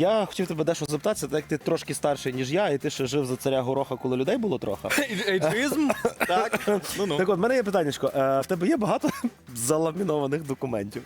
Я хотів тебе дещо запитатися, так як ти трошки старший, ніж я, і ти ще жив за царя гороха, коли людей було трохи. Ейджизм? Так. Ну ну. Так от, в мене є питаннячко. Е, в тебе є багато заламінованих документів.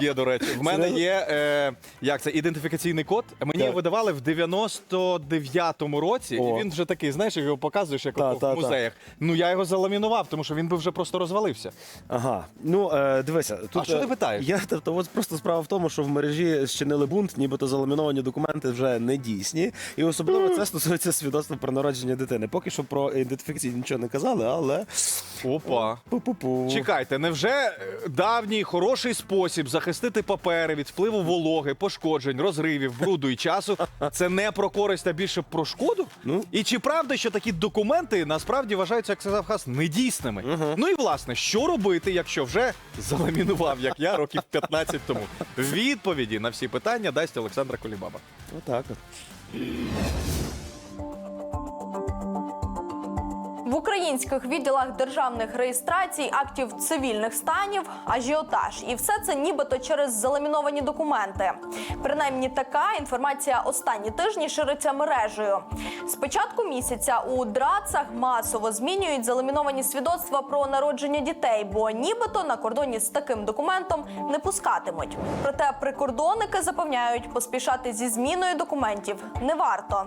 Є, до речі. В мене є е, як це, ідентифікаційний код. Мені Так. видавали в 99-му році, О. і він вже такий, знаєш, його показуєш як Та, от та, в та. музеях. Ну я його заламінував, тому що він би вже просто розвалився. Ага. Ну, е, дивися. Тут, що ти е, питаєш? Я, тобто, от просто справа в тому, що в мережі зчинили бунт, нібито заламіновані документи вже не дійсні. І особливо це стосується свідоцтва про народження дитини. Поки що про ідентифікацію нічого не казали, але. Опа. Пу-пу-пу. Чекайте, невже давній хороший спосіб захистити папери від впливу вологи, пошкоджень, розривів, бруду і часу це не про користь, а більше про шкоду? Ну. І чи правда, що такі документи насправді вважаються, як сказав Хас, недійсними? Ну і власне, що робити, якщо вже заламінував, як я років 15 тому? Відповіді на всі питання дасть Олександра Колібаба. Отак от. В українських відділах державних реєстрацій актів цивільних станів ажіотаж, і все це нібито через заламіновані документи. Принаймні, така інформація останні тижні шириться мережею. З початку місяця у драцах масово змінюють заламіновані свідоцтва про народження дітей, бо нібито на кордоні з таким документом не пускатимуть. Проте прикордонники запевняють, поспішати зі зміною документів не варто.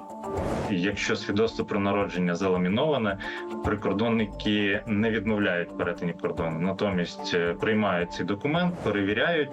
Якщо свідоцтво про народження заламіноване, прикордонники не відмовляють перетині кордону, натомість е, приймають цей документ, перевіряють.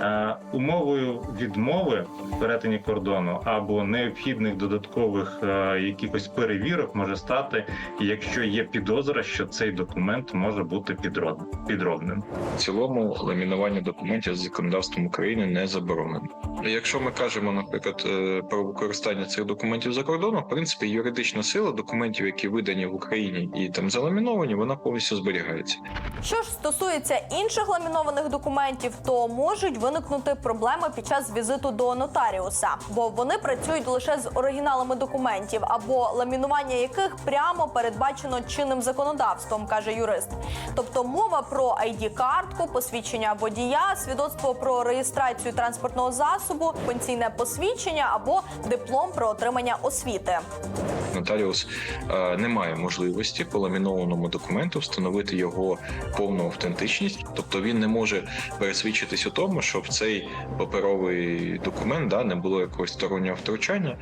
Е, Умовою відмови перетині кордону або необхідних додаткових е, якихось перевірок може стати, якщо є підозра, що цей документ може бути підроб- підробним. В цілому ламінування документів з законодавством України не заборонено. Якщо ми кажемо, наприклад, про використання цих документів за кордоном, в принципі, юридична сила документів, які видані в Україні і там заламіновані, вона повністю зберігається. Що ж стосується інших ламінованих документів, то можуть виникнути проблеми під час візиту до нотаріуса, бо вони працюють лише з оригіналами документів, або ламінування яких прямо передбачено чинним законодавством, каже юрист. Тобто мова про id картку посвідчення водія, свідоцтво про реєстрацію транспортного засобу, пенсійне посвідчення або диплом про отримання освіти. Нотаріус е, не має можливості по ламінованому документу встановити його повну автентичність, тобто він не може пересвідчитись у тому, що в цей паперовий документ да, не було якогось стороннього втручання,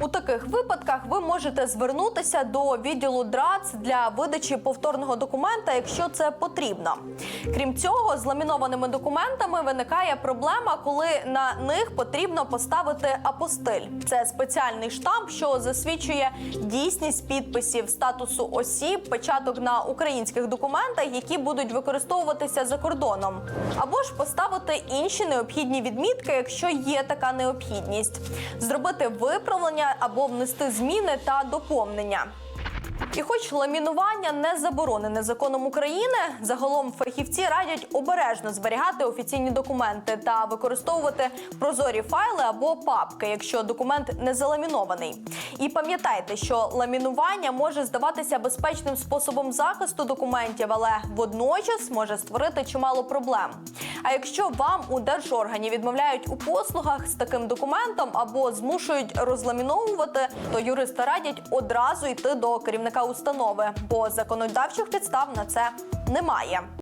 У таких випадках ви можете звернутися до відділу ДРАЦ для видачі повторного документа, якщо це потрібно. Крім цього, з ламінованими документами виникає проблема, коли на них потрібно поставити апостиль. Це спеціальний штамп, що засвідчує дійсність підписів статусу осіб, печаток на українських документах, які будуть використовуватися за кордоном, або ж поставити інші необхідні відмітки, якщо є така необхідність, зробити виправлення або внести зміни та доповнення. І хоч ламінування не заборонене законом України, загалом фахівці радять обережно зберігати офіційні документи та використовувати прозорі файли або папки, якщо документ не заламінований. І пам'ятайте, що ламінування може здаватися безпечним способом захисту документів, але водночас може створити чимало проблем. А якщо вам у держоргані відмовляють у послугах з таким документом або змушують розламіновувати, то юристи радять одразу йти до керівника установи, бо законодавчих підстав на це немає.